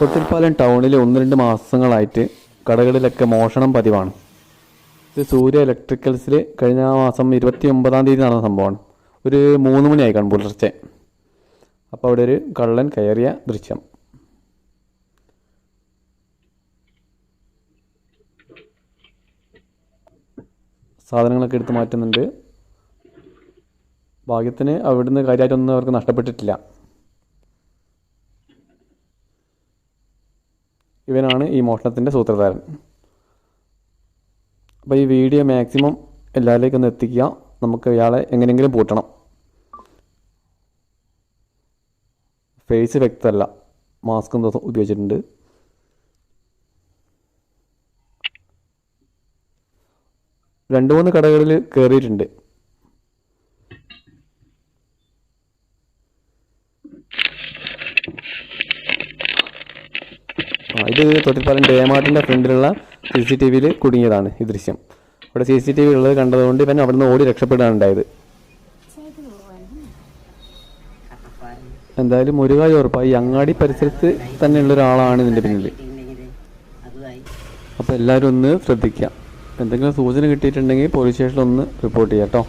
തൊട്ടിൽപ്പാലം ടൗണിൽ ഒന്ന് രണ്ട് മാസങ്ങളായിട്ട് കടകളിലൊക്കെ മോഷണം പതിവാണ്. ഇത് സൂര്യ ഇലക്ട്രിക്കൽസിൽ കഴിഞ്ഞ മാസം ഇരുപത്തി ഒമ്പതാം തീയതി നടന്ന സംഭവമാണ്. ഒരു മൂന്ന് മണിയായി കാണും പുലർച്ചെ. അപ്പോൾ അവിടെ ഒരു കള്ളൻ കയറിയ ദൃശ്യം. സാധനങ്ങളൊക്കെ എടുത്ത് മാറ്റുന്നുണ്ട്. ഭാഗ്യത്തിന് അവിടുന്ന് കാര്യമായിട്ടൊന്നും അവർക്ക് നഷ്ടപ്പെട്ടിട്ടില്ല. ഇവനാണ് ഈ മോഷണത്തിന്റെ സൂത്രധാരൻ. അപ്പോൾ ഈ വീഡിയോ മാക്സിമം എല്ലാവരിലേക്കും ഒന്ന് എത്തിക്കുക. നമുക്ക് ഇയാളെ എങ്ങനെയെങ്കിലും പൂട്ടണം. ഫേസ് വ്യക്തമല്ല. മാസ്ക് ഉപയോഗിച്ചിട്ടുണ്ട്. രണ്ട് മൂന്ന് കടകളിൽ കയറിയിട്ടുണ്ട് ഇത് തൊട്ടിൽപ്പാലം ഡേമാർട്ടിന്റെ ഫ്രണ്ടിലുള്ള സി സി ടി വിയിൽ കുടുങ്ങിയതാണ് ഈ ദൃശ്യം. അവിടെ സി സി ടി വി ഉള്ളത് കണ്ടതുകൊണ്ട് ഇവൻ അവിടെ നിന്ന് ഓടി രക്ഷപ്പെടുകയാണ് ഉണ്ടായത് എന്തായാലും ഒരു കാര്യം ഉറപ്പായി അങ്ങാടി പരിസരത്ത് തന്നെയുള്ള ഒരാളാണ് ഇതിന്റെ പിന്നിൽ അപ്പോൾ എല്ലാവരും ഒന്ന് ശ്രദ്ധിക്കുക. എന്തെങ്കിലും സൂചന കിട്ടിയിട്ടുണ്ടെങ്കിൽ പോലീസ് സ്റ്റേഷനിൽ ഒന്ന് റിപ്പോർട്ട് ചെയ്യാം കേട്ടോ.